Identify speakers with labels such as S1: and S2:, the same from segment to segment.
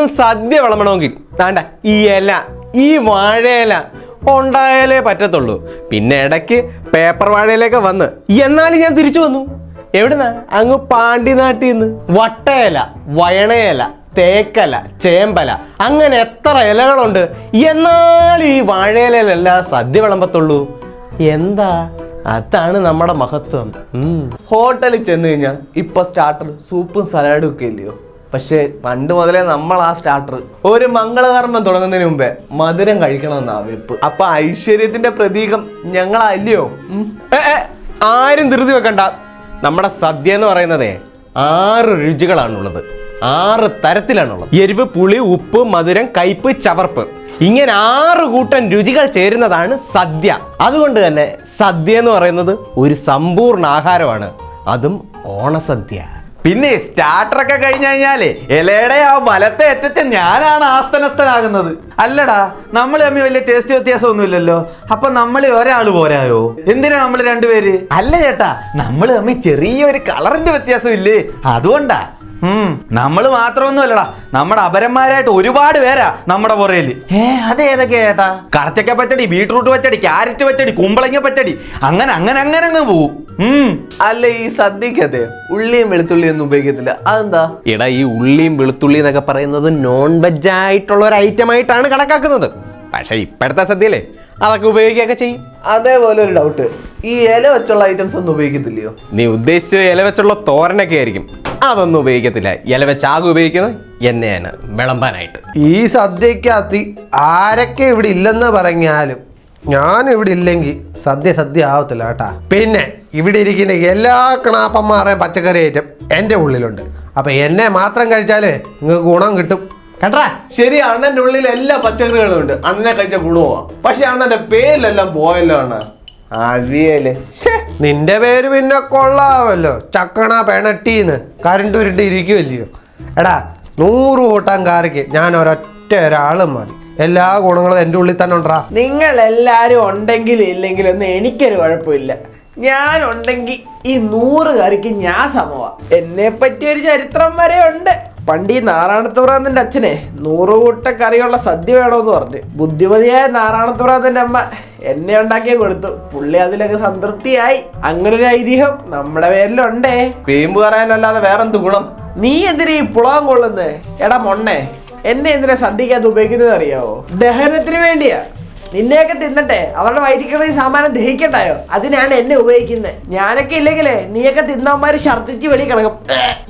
S1: എന്നും സദ്യ വിളമ്പണമെങ്കിൽ വേണ്ട ഈ ഇല ഈ വാഴയില ഉണ്ടായാലേ പറ്റത്തുള്ളൂ. പിന്നെ ഇടയ്ക്ക് പേപ്പർ വാഴയിലൊക്കെ വന്ന് എന്നാലും ഞാൻ തിരിച്ചു വന്നു. എവിടുന്നാ? അങ്ങ് പാണ്ടിനാട്ടിൽ നിന്ന് വട്ടയില വയണയില തേക്കല ചേമ്പല അങ്ങനെ എത്ര ഇലകളുണ്ട്. എന്നാലും ഈ വാഴയിലല്ല സദ്യ വിളമ്പത്തുള്ളൂ. എന്താ? അതാണ് നമ്മുടെ മഹത്വം.
S2: ഹോട്ടലിൽ ചെന്ന് കഴിഞ്ഞാൽ ഇപ്പൊ സ്റ്റാർട്ടർ സൂപ്പും സലാഡും ഒക്കെ ഇല്ലയോ? പക്ഷേ പണ്ട് മുതലേ നമ്മൾ ആ സ്റ്റാർട്ടർ ഒരു മംഗളകർമ്മം തുടങ്ങുന്നതിന് മുമ്പേ മധുരം കഴിക്കണമെന്നാ വെപ്പ്. അപ്പൊ ഐശ്വര്യത്തിന്റെ പ്രതീകം ഞങ്ങളല്ലയോ
S1: ആരും ധൃതി വെക്കണ്ട. നമ്മുടെ സദ്യ എന്ന് പറയുന്നതേ ആറ് രുചികളാണുള്ളത്. ആറ് തരത്തിലാണുള്ളത്. എരിവ് പുളി ഉപ്പ് മധുരം കയ്പ് ചവർപ്പ്. ഇങ്ങനെ ആറ് കൂട്ടം രുചികൾ ചേരുന്നതാണ് സദ്യ. അതുകൊണ്ട് തന്നെ സദ്യ എന്ന് പറയുന്നത് ഒരു സമ്പൂർണ ആഹാരമാണ്. അതും ഓണസദ്യ.
S3: പിന്നെ സ്റ്റാർട്ടർ ഒക്കെ കഴിഞ്ഞു കഴിഞ്ഞാലേ ഇലയുടെ ആ വലത്തെ എത്തിച്ച ഞാനാണ് ആസ്തനസ്ഥനാകുന്നത്. അല്ലടാ നമ്മൾ തമ്മിൽ വലിയ ടേസ്റ്റ് വ്യത്യാസമൊന്നുമില്ലല്ലോ. അപ്പൊ നമ്മൾ ഒരാൾ പോരായോ? എന്തിനാ നമ്മൾ രണ്ടുപേര്? അല്ല ചേട്ടാ നമ്മൾ തമ്മിൽ ചെറിയൊരു കളറിന്റെ വ്യത്യാസം ഇല്ലേ അതുകൊണ്ടാ. നമ്മൾ മാത്രമൊന്നും അല്ലടാ നമ്മുടെ അപരന്മാരായിട്ട് ഒരുപാട് പേരാ നമ്മുടെ പുറയിൽ. ഏ അത് ഏതൊക്കെയാ ചേട്ടാ? കറച്ചക്ക പച്ചടി ബീട്രൂട്ട് പച്ചടി ക്യാരറ്റ് പച്ചടി കുമ്പളങ്ങ പച്ചടി. അങ്ങനെ അങ്ങനെ അങ്ങനെ അങ്ങ് പോവും.
S2: അല്ല ഈ സദ്യക്കതെ ഉള്ളിയും വെളുത്തുള്ളിയും ഒന്നും ഉപയോഗിക്കത്തില്ല. അതെന്താ?
S1: എടാ ഈ ഉള്ളിയും വെളുത്തുള്ളിയും എന്നൊക്കെ പറയുന്നത് നോൺ വെജ് ആയിട്ടുള്ള ഒരു ഐറ്റം ആയിട്ടാണ് കണക്കാക്കുന്നത്. പക്ഷെ ഇപ്പോഴത്തെ സദ്യയിലെ അതൊക്കെ ഉപയോഗിക്കുകയൊക്കെ ചെയ്യും.
S2: അതേപോലെ ഒരു ഡൗട്ട് ഈ ഇല വെച്ചുള്ള ഐറ്റംസ് ഒന്നും ഉപയോഗിക്കത്തില്ലയോ?
S1: നീ ഉദ്ദേശിച്ച ഇല വെച്ചുള്ള തോരനൊക്കെ ആയിരിക്കും. അതൊന്നും ഉപയോഗിക്കത്തില്ല. ഇല വെച്ച് ആകെ ഉപയോഗിക്കുന്നത് എന്നെയാണ് വിളമ്പാനായിട്ട്.
S4: ഈ സദ്യക്കകത്ത് ആരൊക്കെ ഇവിടെ ഇല്ലെന്ന് പറഞ്ഞാലും ഞാൻ ഇവിടെ ഇല്ലെങ്കിൽ സദ്യ സദ്യ ആവത്തില്ല കേട്ടാ. പിന്നെ ഇവിടെ ഇരിക്കുന്ന എല്ലാ കണാപ്പന്മാരുടെയും പച്ചക്കറി ഐറ്റം എന്റെ ഉള്ളിലുണ്ട്. അപ്പൊ എന്നെ മാത്രം കഴിച്ചാലേ നിങ്ങൾക്ക് ഗുണം കിട്ടും. കേട്ടാ
S2: ശരി അണ്ണന്റെ ഉള്ളിൽ എല്ലാ പച്ചക്കറികളും ഉണ്ട്. അണ്ണനെ കഴിച്ച ഗുണമാ. പക്ഷെ അണ്ണന്റെ പേരിലെല്ലാം പോയല്ലോ അണ്ണ അവിയൽ. ശ്ശേ.
S4: നിന്റെ പേര് പിന്നെ കൊള്ളാവല്ലോ ചക്കണ പെണട്ടീന്ന്. കരണ്ട് ഉരുട്ടി ഇരിക്കുമല്ലയോ എടാ നൂറ് കൂട്ടം കാറിക്ക് ഞാൻ ഒരൊറ്റ ഒരാളും മതി. എല്ലാ ഗുണങ്ങളും എന്റെ ഉള്ളിൽ തന്നെ ഉണ്ടാ
S5: നിങ്ങൾ എല്ലാരും ഉണ്ടെങ്കിലും ഇല്ലെങ്കിലും ഒന്നും എനിക്കൊരു കുഴപ്പമില്ല. ഞാൻ ഉണ്ടെങ്കിൽ ഈ നൂറ് കറിക്ക് ഞാൻ സമവാ. എന്നെ പറ്റി ഒരു ചരിത്രം വരെ ഉണ്ട്. പണ്ട് ഈ നാരായണത്തുറാന്നിന്റെ അച്ഛനെ നൂറ് കൂട്ട കറിയുള്ള സദ്യ വേണമെന്ന് പറഞ്ഞു. ബുദ്ധിമതിയായ നാരായണത്തുറാന്നിന്റെ അമ്മ എന്നെ ഉണ്ടാക്കിയ കൊടുത്തു. പുള്ളി അതിലൊക്കെ സംതൃപ്തിയായി. അങ്ങനെ ഒരു ഐതിഹ്യം നമ്മുടെ പേരിലുണ്ടേ.
S2: പേമ്പ് പറയാനല്ലാതെ വേറെന്ത് ഗുണം?
S5: നീ എന്തിനാ ഈ പുളകം കൊള്ളുന്നേ? എടാ മൊണ്ണേ എന്നെ എന്തിനാ സദ്യക്കകത്ത് ഉപയോഗിക്കുന്നത് അറിയാവോ? ദഹനത്തിന് വേണ്ടിയാ. നിന്നെയൊക്കെ തിന്നട്ടെ. അവരുടെ വയറ്റിക്കുള്ള ഈ സാമാനം ദഹിക്കട്ടായോ അതിനാണ് എന്നെ ഉപയോഗിക്കുന്നത്. ഞാനൊക്കെ ഇല്ലെങ്കിലേ നീയൊക്കെ തിന്നവന്മാര് ഛർദ്ദിച്ച് വെളി കിടക്കും.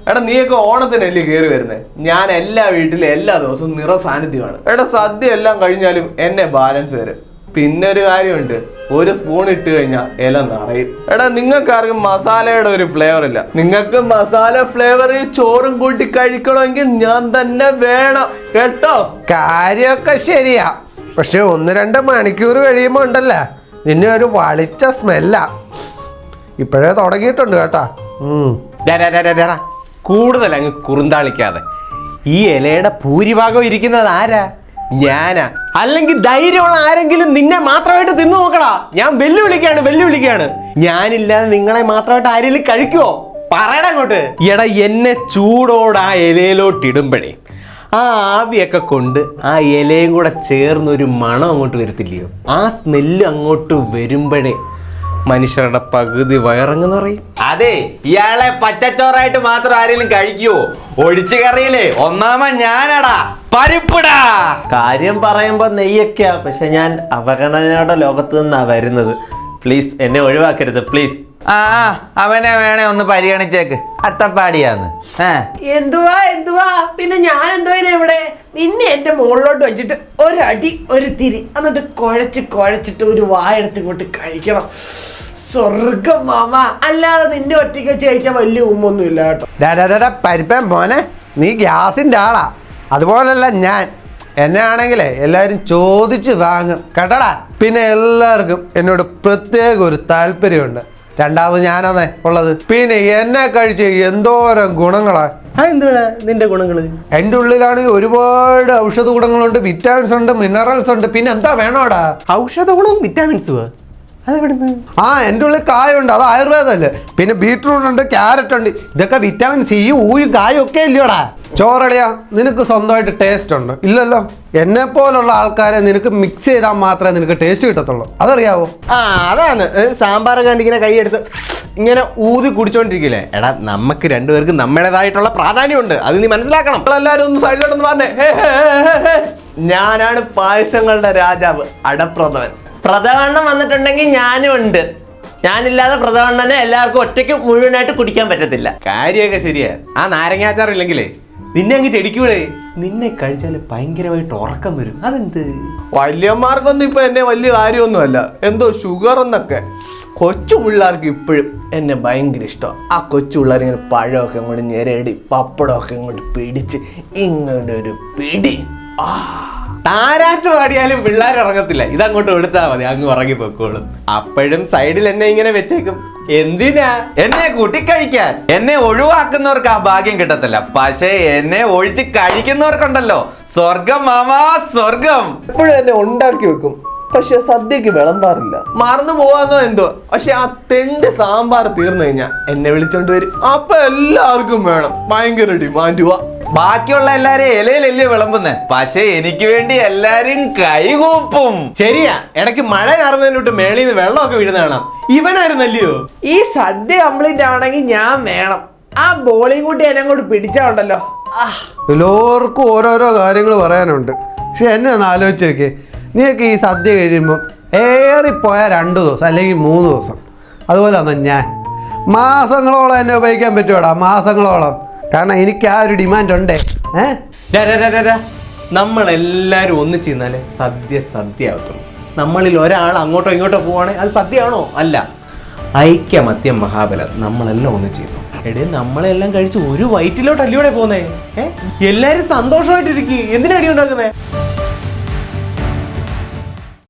S2: എടാ നീയൊക്കെ ഓണത്തിനല്ലേ കയറി വരുന്നത് ഞാൻ എല്ലാ വീട്ടിലും എല്ലാ ദിവസവും നിറ സാന്നിധ്യമാണ്. എടാ സദ്യ എല്ലാം കഴിഞ്ഞാലും എന്നെ ബാലൻസ് തരും. പിന്നെ ഒരു കാര്യമുണ്ട്. ഒരു സ്പൂൺ ഇട്ട് കഴിഞ്ഞാൽ ഇല നിറയും. എടാ നിങ്ങൾക്ക് ആർക്കും മസാലയുടെ ഒരു ഫ്ലേവർ ഇല്ല. നിങ്ങൾക്ക് മസാല ഫ്ലേവർ ചോറും കൂട്ടി കഴിക്കണമെങ്കിൽ ഞാൻ തന്നെ വേണം. കേട്ടോ?
S4: കാര്യമൊക്കെ ശരിയാ. പക്ഷെ ഒന്ന് രണ്ട് മണിക്കൂർ കഴിയുമ്പോൾ ഉണ്ടല്ല? നിന്നെ ഒരു വളിച്ച സ്മെല്ല ഇപ്പോഴേ തുടങ്ങിയിട്ടുണ്ട് കേട്ടാ.
S1: കൂടുതൽ അങ്ങ് കുറുന്താളിക്കാതെ. ഈ ഇലയുടെ ഭൂരിഭാഗം ഇരിക്കുന്നത് ആരാ? ഞാനാ. അല്ലെങ്കിൽ ധൈര്യമുള്ള ആരെങ്കിലും നിന്നെ മാത്രമായിട്ട് തിന്നു നോക്കടാ. ഞാൻ വെല്ലുവിളിക്കാണ് വെല്ലുവിളിക്കാണ് ഞാനില്ലാതെ നിങ്ങളെ മാത്രമായിട്ട് ആരെങ്കിലും കഴിക്കുവോ? പറയടാ അങ്ങോട്ട്. എടാ എന്നെ ചൂടോട് ആ ഇലയിലോട്ട് ആ ആവിയൊക്കെ കൊണ്ട് ആ ഇലയും കൂടെ ചേർന്ന് ഒരു മണം അങ്ങോട്ട് വരത്തില്ലയോ? ആ സ്മെല്ല് അങ്ങോട്ട് വരുമ്പോഴേ മനുഷ്യരുടെ പകുതി വയറങ്ങെന്ന് പറയും
S3: അതെ ഇയാളെ പച്ചച്ചോറായിട്ട് മാത്രം ആരെങ്കിലും കഴിക്കുവോ? ഒഴിച്ചു കറിയില്ലേ? ഒന്നാമൻ ഞാനടാ. പരിപ്പിടാ.
S6: കാര്യം പറയുമ്പോ നെയ്യൊക്കെയാ പക്ഷെ ഞാൻ അവഗണനയുടെ ലോകത്ത് നിന്നാ വരുന്നത്. പ്ലീസ് എന്നെ ഒഴിവാക്കരുത് പ്ലീസ്
S3: ആ അവനെ വേണേ ഒന്ന് പരിഗണിച്ചേക്ക്. അട്ടപ്പാടിയാന്ന്.
S5: എന്തുവാ എന്തുവാ? പിന്നെ ഞാൻ എന്തുവാ ഇവിടെ? നിന്നെ എന്റെ മുകളിലോട്ട് വെച്ചിട്ട് ഒരടി ഒരു തിരി. എന്നിട്ട് കുഴച്ച് കുഴച്ചിട്ട് ഒരു വായെടുത്ത് ഇങ്ങോട്ട് കഴിക്കണം. സ്വർഗം മാമ. അല്ലാതെ നിന്നെ ഒറ്റയ്ക്ക് വെച്ച് കഴിച്ചാൽ വലിയ ഉമ്മൊന്നും ഇല്ല കേട്ടോ.
S4: ഡാ, ഡാ, ഡാ, ഡാ, പരിപ്പൻ മോനെ നീ ഗ്യാസിന്റെ ആളാ. അതുപോലല്ല ഞാൻ. എന്നെ ആണെങ്കിലേ എല്ലാവരും ചോദിച്ച് വാങ്ങും. കേട്ടടാ? പിന്നെ എല്ലാവർക്കും എന്നോട് പ്രത്യേക ഒരു താല്പര്യമുണ്ട്. രണ്ടാമത് ഞാനാന്നേ ഉള്ളത്. പിന്നെ എന്നെ കഴിച്ച് എന്തോരം ഗുണങ്ങളാ.
S1: എന്തുവാ നിന്റെ ഗുണങ്ങൾ?
S4: എന്റെ ഉള്ളിലാണെങ്കിൽ ഒരുപാട് ഔഷധ ഗുണങ്ങളുണ്ട് വിറ്റാമിൻസ് ഉണ്ട് മിനറൽസ് ഉണ്ട്. പിന്നെ എന്താ വേണോടാ?
S1: ഔഷധ ഗുണവും വിറ്റാമിൻസും
S4: ആ എന്റെ ഉള്ളിൽ കായുണ്ട്. അത് ആയുർവേദമല്ലേ പിന്നെ ബീട്രൂട്ട് ഉണ്ട് ക്യാരറ്റ് ഉണ്ട്. ഇതൊക്കെ വിറ്റാമിൻ സി ഊയും കായും ഒക്കെ ഇല്ലയോടാ ചോറളിയാ നിനക്ക് സ്വന്തമായിട്ട് ടേസ്റ്റ് ഉണ്ട്. ഇല്ലല്ലോ. എന്നെ പോലുള്ള ആൾക്കാരെ നിനക്ക് മിക്സ് ചെയ്താൽ മാത്രമേ നിനക്ക് ടേസ്റ്റ് കിട്ടത്തുള്ളൂ. അതറിയാവോ?
S1: ആ അതാണ്. സാമ്പാർ കണ്ടിങ്ങനെ കണ്ട് ഇങ്ങനെ കൈയെടുത്ത് ഇങ്ങനെ ഊതി കുടിച്ചോണ്ടിരിക്കില്ലേ? എടാ നമുക്ക് രണ്ടുപേർക്ക് നമ്മുടേതായിട്ടുള്ള പ്രാധാന്യമുണ്ട്. അത് നീ മനസ്സിലാക്കണം.
S2: എല്ലാരും ഒന്ന് സൈഡിലോട്ടൊന്ന് പറഞ്ഞേ. ഞാനാണ് പായസങ്ങളുടെ രാജാവ് അടപ്രഥമൻ.
S6: പ്രഥമണ്ണം വന്നിട്ടുണ്ടെങ്കിൽ ഞാനും ഉണ്ട്. ഞാനില്ലാതെ പ്രഥമണ്ണനെ എല്ലാവർക്കും ഒറ്റയ്ക്ക് മുഴുവനായിട്ട് കുടിക്കാൻ പറ്റത്തില്ല.
S1: കാര്യമൊക്കെ ശരിയാ. ആ നാരങ്ങാച്ചാർ ഇല്ലെങ്കിലേ നിന്നെ അങ്ങ് ചെടിക്കൂടെ? നിന്നെ കഴിച്ചാൽ ഭയങ്കരമായിട്ട് ഉറക്കം വരും. അതെന്ത്?
S2: വല്യന്മാർക്കൊന്നും ഇപ്പൊ എന്നെ വലിയ കാര്യമൊന്നുമല്ല. എന്തോ ഷുഗർ എന്നൊക്കെ. കൊച്ചു പിള്ളേർക്ക് ഇപ്പോഴും എന്നെ ഭയങ്കര ഇഷ്ടം. ആ കൊച്ചു പിള്ളേർ ഇങ്ങനെ പഴമൊക്കെ ഇങ്ങോട്ട് ഞെരടി പപ്പടമൊക്കെ ഇങ്ങോട്ട് പിടിച്ച് ഇങ്ങോട്ടൊരു പിടി.
S1: താരാട്ട് പാടിയാലും പിള്ളേർ ഉറങ്ങത്തില്ല. ഇതങ്ങോട്ട് എടുത്താൽ മതി. അങ്ങ് ഉറങ്ങി പൊക്കോളും. അപ്പോഴും സൈഡിൽ എന്നെ ഇങ്ങനെ വെച്ചേക്കും. എന്തിനാ?
S3: എന്നെ കൂട്ടിക്കഴിക്കാൻ. എന്നെ ഒഴിവാക്കുന്നവർക്ക് ആ ഭാഗ്യം കിട്ടത്തില്ല. പക്ഷേ എന്നെ ഒഴിച്ച് കഴിക്കുന്നവർക്കുണ്ടല്ലോ. സ്വർഗം മാമാ സ്വർഗം.
S2: എപ്പോഴും എന്നെ ഉണ്ടാക്കി വെക്കും. പക്ഷെ സദ്യക്ക് വിളമ്പാറില്ല. മറന്നു പോവാന്നോ എന്തോ? പക്ഷെ ആ തെണ്ട് സാമ്പാർ തീർന്നു കഴിഞ്ഞാ എന്നെ വിളിച്ചോണ്ട് വരും. അപ്പൊ എല്ലാവർക്കും വേണം. ഭയങ്കര ഡിമാൻഡുവാ.
S3: ബാക്കിയുള്ള എല്ലാരും ഇലയിലല്ലേ വിളമ്പുന്നേ? പക്ഷെ എനിക്ക് വേണ്ടി എല്ലാരും കൈകൂപ്പും.
S1: ശരിയാ. ഇടയ്ക്ക് മഴ കയറുന്നതിനോട്ട് മേളിൽ നിന്ന് വെള്ളമൊക്കെ വീഴുന്ന കാണാം. ഇവനായിരുന്നല്ലയോ?
S5: ഈ സദ്യ കംപ്ലീറ്റ് ആവണമെങ്കിൽ ഞാൻ വേണം. ആ ബോളിംഗ് കൂട്ടി എന്നെ അങ്ങോട്ട് പിടിച്ചാ ഉണ്ടല്ലോ. ആ.
S4: എല്ലാവർക്കും ഓരോരോ കാര്യങ്ങൾ പറയാനുണ്ട്. പക്ഷെ എന്നെ ഒന്ന് ആലോചിച്ച് നോക്കിയേ. നീയൊക്കെ ഈ സദ്യ കഴിയുമ്പോൾ ഏറിപ്പോയാൽ രണ്ട് ദിവസം അല്ലെങ്കിൽ മൂന്ന് ദിവസം. അതുപോലെ തന്നെ ഞാൻ. മാസങ്ങളോളം എന്നെ ഉപയോഗിക്കാൻ പറ്റുമോടാ മാസങ്ങളോളം. കാരണം എനിക്ക് ആ ഒരു ഡിമാൻഡ് ഉണ്ട് ഏ?
S1: ഡാ, ഡാ, ഡാ, ഡാ, ഡാ. നമ്മളെല്ലാരും ഒന്നിച്ച് നിന്നാലേ സദ്യ സദ്യ ആവത്തുള്ളൂ നമ്മളിൽ ഒരാൾ അങ്ങോട്ടോ ഇങ്ങോട്ടോ പോവാണെങ്കിൽ അത് സദ്യയാണോ? അല്ല. ഐക്യമത്യം മഹാബലം. നമ്മളെല്ലാം ഒന്നിച്ച് ചെയ്യുന്നു എടേ നമ്മളെല്ലാം കഴിച്ച് ഒരു വയറ്റിലോട്ട് അല്ലയോടെ പോന്നേ? ഏഹ് എല്ലാരും സന്തോഷമായിട്ടിരിക്കും. എന്തിനാ അടി ഉണ്ടാക്കുന്നേ?